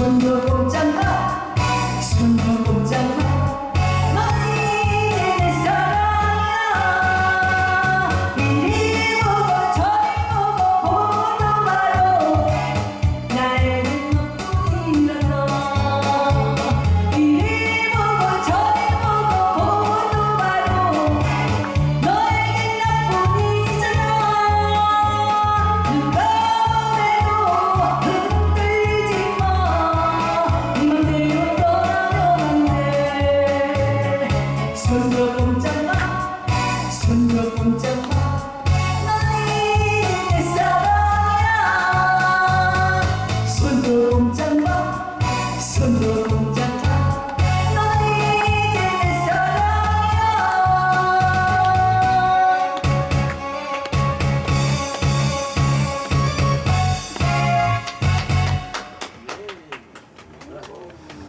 손도 꼭 잡아. 손도 꼭 잡아. 春的风将。